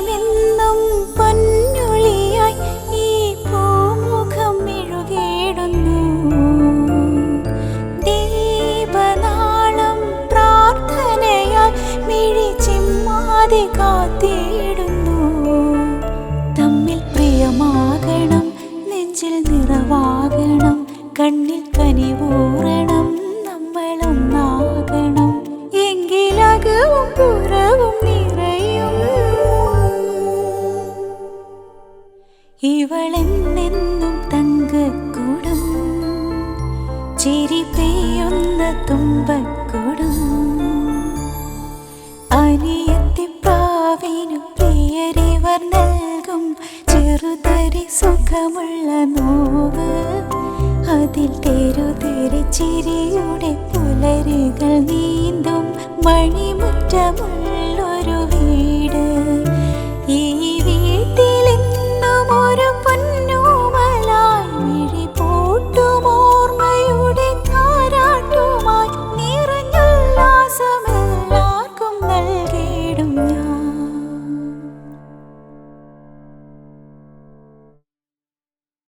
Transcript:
ലോകമെന്നും പൊന്നൊളിയായി ഈ പൂമുഖം എഴുകേടുന്നു ദീപനാളം പ്രാർത്ഥനയാൽ മിഴിച്ചിമ്മാതെ കാത്തേ ഇവളെന്നെന്നും തങ്കക്കൂടം. ചിരി പെയ്യുന്ന തുമ്പക്കൂടം. അനിയത്തിപ്പാവിനു പ്രിയരിവർ നൽകും. ചെറുതരി സുഖമുള്ള നോവ്. അതിൽ തെരുതെരി ചിരിയുടെ പുലരുകൾ നീന്തും. മണിമുറ്റമുള്ള